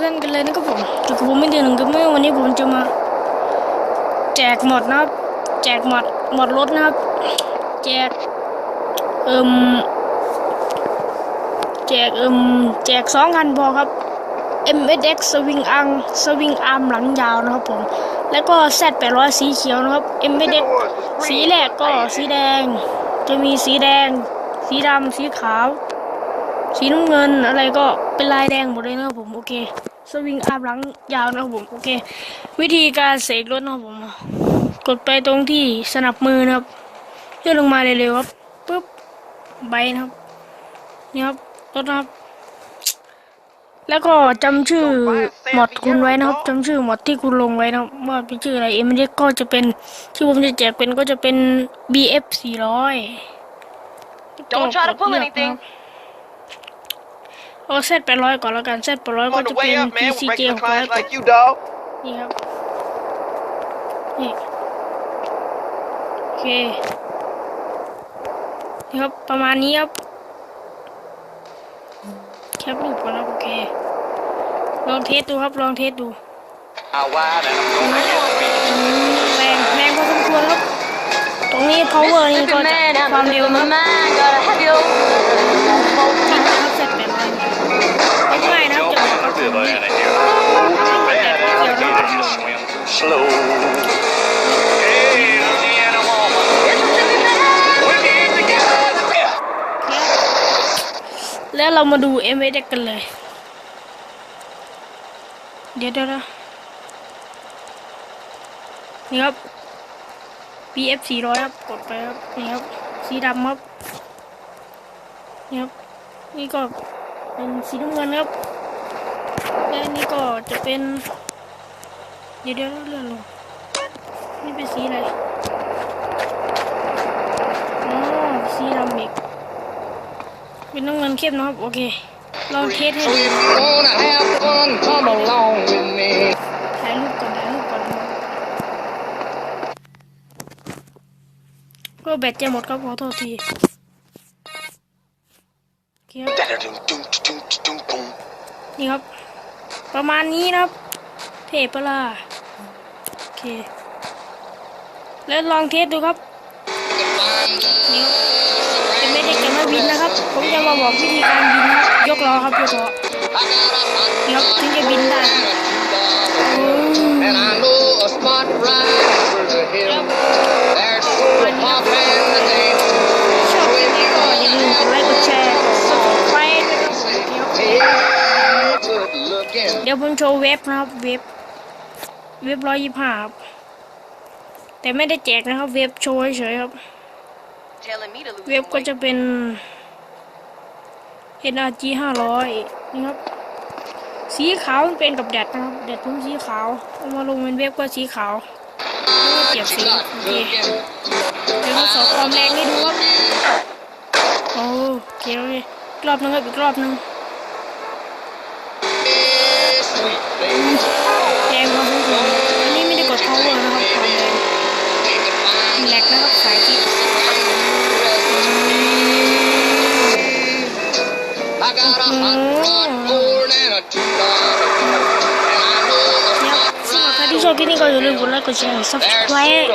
เล่นกันเลยนะครับผมแต่ผมไม่เดือนหนึ่งก็ไม่วันนี้ผมจะมา แจกหมดนะครับ แจกหมดหมดรถนะครับ แจกเอิมแจกเอิมแจกสองคันพอครับ MSX สวิงอังสวิงอาร์มหลังยาวนะครับผม แล้วก็ Z800 สีเขียวนะครับ MSX สีแรกก็สีแดง จะมีสีแดง สีดำสีขาว สีน้ำเงินอะไรก็เป็นลายแดงหมดเลยนะครับผมโอเค สวิงอาร์มหลังยาวนะครับผมโอเค วิธีการเสกรถนะครับผม กดไปตรงที่สนับมือนะครับเลื่อนลงมาเร็วๆครับปุ๊บใบนะครับนี่ครับรถนะครับ แล้วก็จำชื่อหมดคุณไว้นะครับจำชื่อหมดที่คุณลงไว้นะครับว่าเป็นชื่ออะไรเอ็มเด็กก็จะเป็นที่ผมจะแจกเป็นก็จะเป็น BF 400 Don't try to pull anything. เอาเซตไปร้อยก่อนแล้วกันเซตไปร้อย I'm ก็ on จะ the เป็น way up, man. We're PCG breaking ห the กร้อย clients like you, dog. นี่ครับนี่โอเคนี่ครับประมาณนี้ครับแคปรูปก่อนครับโอเคลองเทสดูครับลองเทสดู Out wide and I'm gonna get the beat. แรงแรงพอสมควรครับตรงนี้ power นี่ก็ Mississippi จะ man, ความ I'm เร็ว losing นะ แล้วเรามาดู m อ x กันเลย เดี๋ยวเดี๋ยวนะนี่ครับ BF 400ครับ กดไปครับ นี่ครับ สีดำครับ นี่ครับ นี่ก็เป็นสีน้ำเงินครับ และนนี่ก็จะเป็น เดี๋ยวเดี๋ยวเลื่อนลง นี่เป็นสีอะไร อ๋อ สีดำอีก เป็นน้ำเงินเข้มนะครับ โอเค ลองเทสให้ So ดู if you wanna have fun, come along with me. ถ่ายรูปก่อนถ่ายรูปก่อน ก็แบตจะหมดครับขอโทษทีโอเคครับ Da-da-dum-dum-dum-dum-dum. นี่ครับ ประมาณนี้นะครับเทปะล่ะโอเค แล้วลองเทสดูครับนี่ครับ จะไม่ได้จะไม่บินนะครับ ผมจะมาบอกวิธีการบินนะครับยกล้อครับยกล้อ I got a hot นี่ครับถึงจะบินได้ครับอืม and I know a spot right over the hill. There's a pop and the dance. ชอบคลิปนี้ก็อย่าลืมกดไลค์กดแชร์กด subscribe ด้วยนะครับเดี๋ยว Hey, good looking. เดี๋ยวผมโชว์เว็บนะครับ เว็บ เว็บร้อยยี่ห้าครับ แต่ไม่ได้แจกนะครับ เว็บโชว์เฉยๆครับ Telling me to lose เว็บ some ก็ weight. จะเป็น NRG ห้าร้อยนี่ครับ สีขาวมันเป็นกับแดดนะครับ แดดผมสีขาวเอามาลงเป็นเว็บก็สีขาวแล้วก็เปรียบสีโอเค Looking. เดี๋ยวทดสอบความแรงให้ดูครับโอ้โอเคโอเคอีกรอบนึงครับอีกรอบนึง ดแชร์ There's subscribe